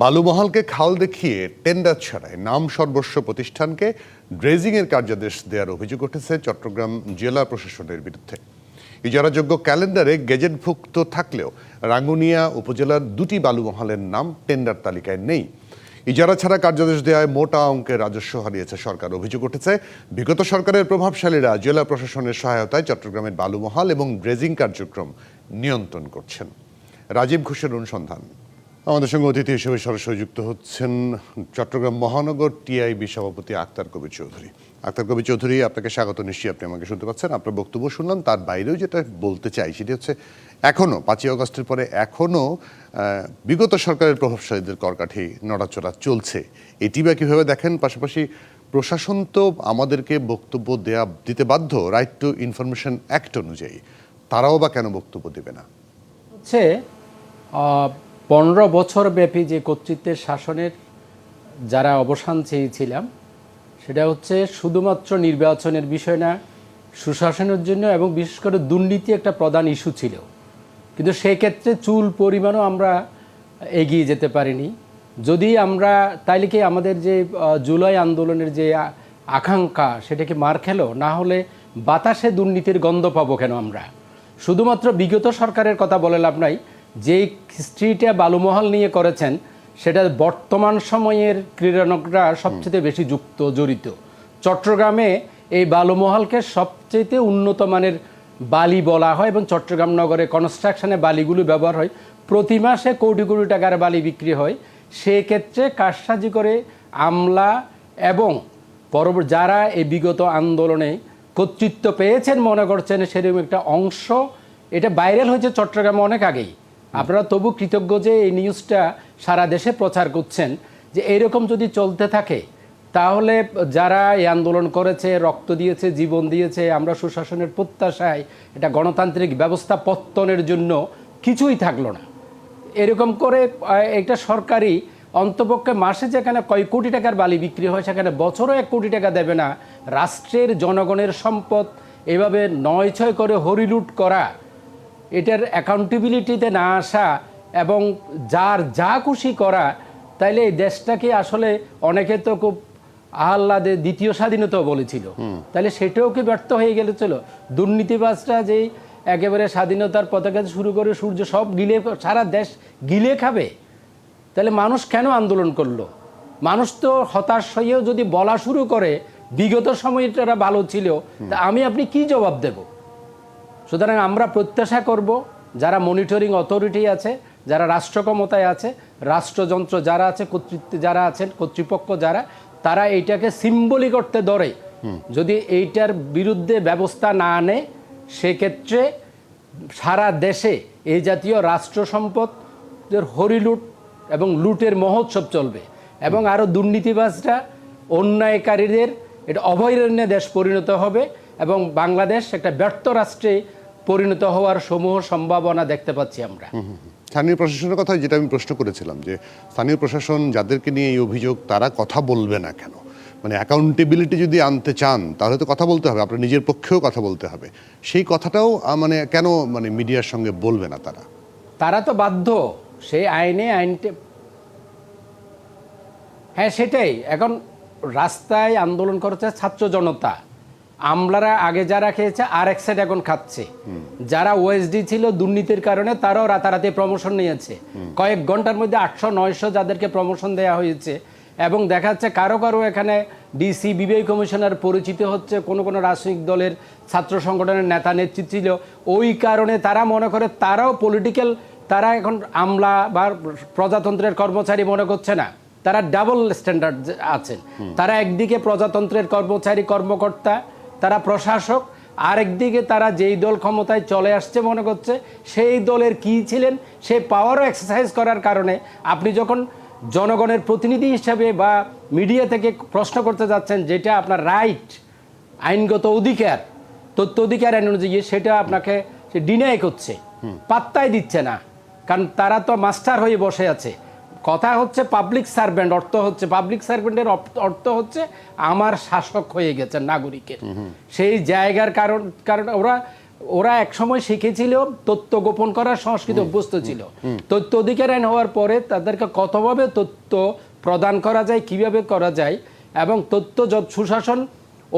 বালুমহালকে খাল দেখিয়ে টেন্ডার ছাড়াই নাম সর্বস্ব প্রতিষ্ঠানকে ড্রেজিংয়ের কার্যাদেশ দেওয়ার অভিযোগ উঠেছে চট্টগ্রাম জেলা প্রশাসনের বিরুদ্ধে। ইজারাযোগ্য ক্যালেন্ডারে গেজেটভুক্ত থাকলেও রাঙ্গুনিয়া উপজেলার দুটি বালুমহালের নাম টেন্ডার তালিকায় নেই। ইজারা ছাড়া কার্যাদেশ দেওয়ায় মোটা অঙ্কের রাজস্ব হারিয়েছে সরকার। অভিযোগ উঠেছে, বিগত সরকারের প্রভাবশালীরা জেলা প্রশাসনের সহায়তায় চট্টগ্রামের বালুমহাল এবং ড্রেজিং কার্যক্রম নিয়ন্ত্রণ করছেন। রাজীব ঘোষের অনুসন্ধান। আমাদের সঙ্গে অতিথি হিসেবে সরাসরি যুক্ত হচ্ছেন চট্টগ্রাম মহানগর টিআইবি সভাপতি আক্তার কবির চৌধুরী। আক্তার কবির চৌধুরী, আপনাকে স্বাগত, নিশ্চয়ই আপনি আমাকে শুনতে পাচ্ছেন। আপনার বক্তব্য শুনলাম, তার বাইরেও যেটা বলতে চাই সেটি হচ্ছে এখনও পাঁচই অগস্টের পরে এখনও বিগত সরকারের প্রভাবশালীদের করকাঠি নড়াচড়া চলছে। এটি বা কীভাবে দেখেন? পাশাপাশি প্রশাসন তো আমাদেরকে বক্তব্য দেয়া, দিতে বাধ্য রাইট টু ইনফরমেশন অ্যাক্ট অনুযায়ী। তারাও বা কেন বক্তব্য দেবে না? হচ্ছে পনেরো বছর ব্যাপী যে কর্তৃত্বের শাসনের যারা অবসান চেয়েছিলাম, সেটা হচ্ছে শুধুমাত্র নির্বাচনের বিষয় না, সুশাসনের জন্য এবং বিশেষ করে দুর্নীতি একটা প্রধান ইস্যু ছিল। কিন্তু সেক্ষেত্রে চুল পরিমাণও আমরা এগিয়ে যেতে পারিনি। যদি আমরা তাইলে কি আমাদের যে জুলাই আন্দোলনের যে আকাঙ্ক্ষা সেটাকে মার খেলো, না হলে বাতাসে দুর্নীতির গন্ধ পাবো কেন আমরা? শুধুমাত্র বিগত সরকারের কথা বলে লাভ নাই যেই হিস্ট্রিটা বালুমহল নিয়ে করেছেন, সেটা বর্তমান সময়ের ক্রীড়ানকরা সবচেয়ে বেশি যুক্ত, জড়িত। চট্টগ্রামে এই বালুমহলকে সবচেয়ে উন্নত মানের বালি বলা হয় এবং চট্টগ্রাম নগরে কনস্ট্রাকশনে বালিগুলো ব্যবহার হয়। প্রতি মাসে কোটি কোটি টাকার বালি বিক্রি হয়। সেক্ষেত্রে কারসাজি করে আমলা এবং পরবর্তী যারা এই বিগত আন্দোলনে কর্তৃত্ব পেয়েছেন মনে করছেন, সেরকম একটা অংশ, এটা ভাইরাল হয়েছে চট্টগ্রামে অনেক আগেই। আপনারা তবু কৃতজ্ঞ যে এই নিউজটা সারা দেশে প্রচার করছেন, যে এইরকম যদি চলতে থাকে, তাহলে যারা এই আন্দোলন করেছে, রক্ত দিয়েছে, জীবন দিয়েছে, আমরা সুশাসনের প্রত্যাশায় এটা গণতান্ত্রিক ব্যবস্থা পত্তনের জন্য কিছুই থাকল না। এরকম করে একটা সরকারি অন্তপক্ষে মাসে যেখানে কয় কোটি টাকার বালি বিক্রি হয়, সেখানে বছরও এক কোটি টাকা দেবে না। রাষ্ট্রের জনগণের সম্পদ এভাবে নয় ছয় করে হরিলুট করা এটার অ্যাকাউন্টেবিলিটিতে না আসা এবং যার যা খুশি করা তাইলে এই দেশটাকে আসলে অনেকে তো খুব আহ্লাদে দ্বিতীয় স্বাধীনতাও বলেছিল। তাহলে সেটাও কি ব্যর্থ হয়ে গেলেছিল দুর্নীতিবাজরা যেই একেবারে স্বাধীনতার পতাকা শুরু করে সূর্য সব গিলে সারা দেশ গিলে খাবে তাহলে মানুষ কেন আন্দোলন করল? মানুষ তো হতাশ হয়েও যদি বলা শুরু করে বিগত সময়টা ভালো ছিল তা আমি আপনি কি জবাব দেব? সুতরাং আমরা প্রত্যাশা করব যারা মনিটরিং অথরিটি আছে যারা রাষ্ট্র ক্ষমতায় আছে রাষ্ট্রযন্ত্র যারা আছে কর্তৃত্ব যারা আছেন কর্তৃপক্ষ যারা তারা এইটাকে সিম্বলিক করতে ধরে। যদি এইটার বিরুদ্ধে ব্যবস্থা না আনে সেক্ষেত্রে সারা দেশে এই জাতীয় রাষ্ট্র সম্পদের হরিলুট এবং লুটের মহোৎসব চলবে। এবং আরও দুর্নীতিবাজরা অন্যায়কারীদের এটা অভয়ারণ্যে দেশ পরিণত হবে এবং বাংলাদেশ একটা ব্যর্থ রাষ্ট্রে পরিণত হওয়ার সমূহ সম্ভাবনা দেখতে পাচ্ছি আমরা। স্থানীয় প্রশাসনের কথা যেটা আমি প্রশ্ন করেছিলাম যে স্থানীয় প্রশাসন যাদেরকে নিয়ে এই অভিযোগ তারা কথা বলবে না কেন? মানে অ্যাকাউন্টেবিলিটি যদি আনতে চান তাহলে তো কথা বলতে হবে আপনার নিজের পক্ষেও কথা বলতে হবে। সেই কথাটাও মানে কেন মানে মিডিয়ার সঙ্গে বলবে না তারা? তারা তো বাধ্য সেই আইনে আইনটে হ্যাঁ সেটাই। এখন রাস্তায় আন্দোলন করেছে ছাত্র জনতা। আমলারা আগে যারা খেয়েছে, আর এক সাইড এখন খাচ্ছে। যারা ওএসডি ছিল দুর্নীতির কারণে, তারাও রাতারাতি প্রমোশন নিয়েছে। কয়েক ঘণ্টার মধ্যে আটশো, নয়শো যাদেরকে প্রমোশন দেওয়া হয়েছে। এবং দেখা যাচ্ছে কারও কারও এখানে ডিসি বিবেক কমিশনার পরিচিত হচ্ছে, কোনো কোনো রাজনৈতিক দলের ছাত্র সংগঠনের নেতা নেতৃত্ব ছিল। ওই কারণে তারা মনে করে তারাও পলিটিক্যাল তারা এখন আমলা বা প্রজাতন্ত্রের কর্মচারী মনে করছে না। তারা ডাবল স্ট্যান্ডার্ড আছেন। তারা একদিকে প্রজাতন্ত্রের কর্মচারী, কর্মকর্তা তারা প্রশাসক আরেকদিকে তারা যেই দল ক্ষমতায় চলে আসছে মনে করছে সেই দলের কি ছিলেন সেই পাওয়ারও এক্সারসাইজ করার কারণে আপনি যখন জনগণের প্রতিনিধি হিসাবে বা মিডিয়া থেকে প্রশ্ন করতে যাচ্ছেন যেটা আপনার রাইট আইনগত অধিকার তথ্য অধিকার আইন অনুযায়ী সেটা আপনাকে সে ডিনাই করছে। পাত্তাই দিচ্ছে না। কারণ তারা তো মাস্টার হয়ে বসে আছে। কথা হচ্ছে পাবলিক সার্ভেন্ট অর্থ হচ্ছে পাবলিক সার্ভেন্টের অর্থ হচ্ছে আমার শাসক হয়ে গেছে নাগরিকের। সেই জায়গার কারণ কারণ ওরা ওরা একসময় শিখেছিল তথ্য গোপন করার সংস্কৃতি অভ্যস্ত ছিল। তথ্য অধিকার আইন হওয়ার পরে তাদেরকে কতভাবে তথ্য প্রদান করা যায় কীভাবে করা যায় এবং তথ্য যত সুশাসন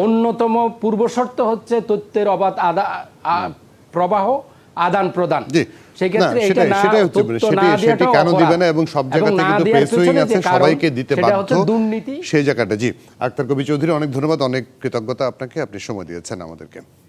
অন্যতম পূর্বশর্ত হচ্ছে তথ্যের অবাধ আদা প্রবাহ আদান প্রদান সেক্ষেত্রে না, এটা সেটাই- না সেটাই হচ্ছে তথ্য সেটি- সেটি কেন দিবে না এবং সব জায়গাতে কিন্তু আছে সবাইকে দিতে বাধ্য। দুর্নীতি। সেই জায়গাটা। জি আক্তার কবি চৌধুরী অনেক ধন্যবাদ অনেক কৃতজ্ঞতা আপনাকে। আপনি সময় দিয়েছেন আমাদেরকে।